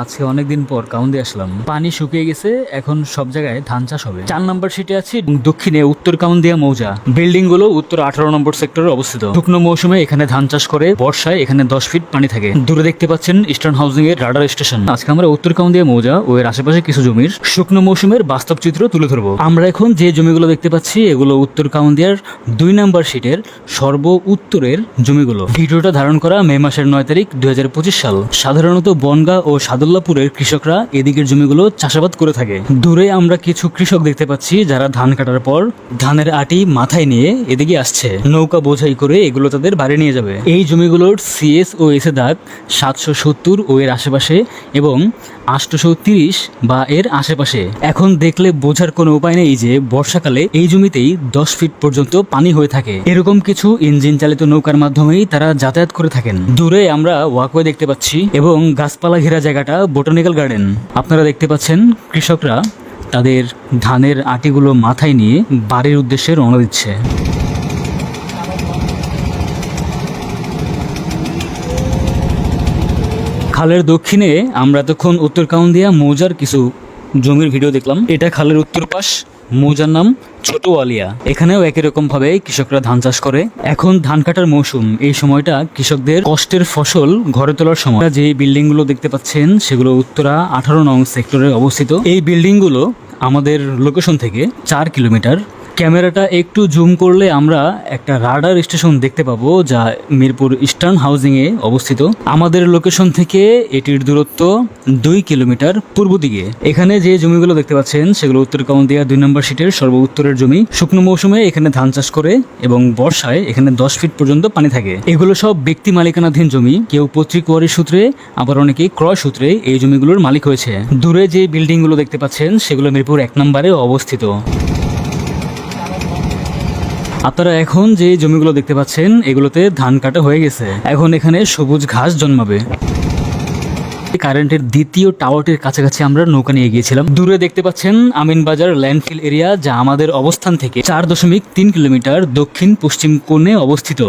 আজকে অনেকদিন পর কাউন্দি আসলাম। পানি শুকিয়ে গেছে, এখন সব জায়গায় ধান চাষ হবে। চার নম্বর সিটে আছি দক্ষিণে উত্তর কাউন্দিয়া মৌজা। বিল্ডিংগুলো উত্তর আঠারো নম্বর সেক্টরে অবস্থিত। শুকনো মৌসুমে এখানে ধান চাষ করে বর্ষায় এখানে দশ ফিট পানি থাকে। দূরে দেখতে পাচ্ছেন ইস্টার্ন হাউজিং এর রাডার স্টেশন আজকে আমরা উত্তর কাউন্দিয়া মৌজা ও এর আশেপাশে কিছু জমির শুকনো মৌসুমের বাস্তব চিত্র তুলে ধরবো। আমরা এখন যে জমিগুলো দেখতে পাচ্ছি, এগুলো উত্তর কাউন্দিয়ার দুই নাম্বার সিটের সর্ব উত্তরের জমিগুলো। ভিডিওটা ধারণ করা মে মাসের নয় তারিখ দুই হাজার পঁচিশ সাল। সাধারণত বনগা ও সাদুল্লাপুরের কৃষকরা এদিকের জমিগুলো চাষাবাদ করে থাকে। দূরে আমরা কিছু কৃষক দেখতে পাচ্ছি যারা ধান কাটার পর ধানের আটি মাথায় নিয়ে এদিকে আসছে। নৌকা বোঝাই করে এগুলো তাদের বাড়ি নিয়ে যাবে। এই জমিগুলোর সিএস ও এস দাগ সাতশো সত্তর ও এর আশেপাশে এবং আটশোশো তিরিশ বা এর আশেপাশে। এখন দেখলে বোঝার কোনো উপায় নেই যে বর্ষাকালে এই জমিতেই দশ ফিট পর্যন্ত পানি হয়ে থাকে। এরকম কিছু ইঞ্জিন চালিত নৌকার মাধ্যমেই তারা যাতায়াত করে থাকেন। দূরে আমরা ওয়াকওয়ে দেখতে পাচ্ছি এবং গাছপালা ঘেরা জায়গাটা বোটানিক্যাল গার্ডেন। আপনারা দেখতে পাচ্ছেন কৃষকরা তাদের ধানের আটিগুলো মাথায় নিয়ে বাড়ির উদ্দেশ্যে রওনা দিচ্ছে। খালের দক্ষিণে আমরা তখন উত্তর কাউন্দিয়া মৌজার কিছু জমির ভিডিও দেখলাম। এটা খালের উত্তর পাশ, মৌজার নাম ছোট আলিয়া এখানেও একই রকম ভাবে কৃষকরা ধান চাষ করে। এখন ধান কাটার মৌসুম। এই সময়টা কৃষকদের কষ্টের ফসল ঘরে তোলার সময়। যে বিল্ডিংগুলো দেখতে পাচ্ছেন, সেগুলো উত্তরা আঠারো নং সেক্টরে অবস্থিত। এই বিল্ডিংগুলো আমাদের লোকেশন থেকে চার কিলোমিটার ক্যামেরাটা একটু জুম করলে আমরা একটা রাডার স্টেশন দেখতে পাবো যা মিরপুর ইস্টার্ন হাউজিং এ অবস্থিত। আমাদের লোকেশন থেকে এটির দূরত্ব দুই কিলোমিটার পূর্ব দিকে। এখানে যে জমিগুলো দেখতে পাচ্ছেন, সেগুলো উত্তর কাউন্দিয়া দুই নম্বর সিটের সর্ব উত্তরের জমি। শুকনো মৌসুমে এখানে ধান চাষ করে এবং বর্ষায় এখানে দশ ফিট পর্যন্ত পানি থাকে। এগুলো সব ব্যক্তি মালিকানাধীন জমি। কেউ পৈতৃক ওয়ারির সূত্রে, আবার অনেকে ক্রয় সূত্রে এই জমিগুলোর মালিক হয়েছে। দূরে যে বিল্ডিংগুলো দেখতে পাচ্ছেন, সেগুলো মিরপুর এক নম্বরে অবস্থিত। আপনারা এখন যে জমিগুলো দেখতে পাচ্ছেন, এগুলোতে ধান কাটা হয়ে গেছে। এখন এখানে সবুজ ঘাস জন্মাবে। কারেন্টের দ্বিতীয় টাওয়ারটির কাছাকাছি আমরা নৌকা নিয়ে গিয়েছিলাম। দূরে দেখতে পাচ্ছেন আমিনবাজার ল্যান্ডফিল এরিয়া যা আমাদের অবস্থান থেকে চার দশমিক তিন কিলোমিটার দক্ষিণ পশ্চিম কোণে অবস্থিত।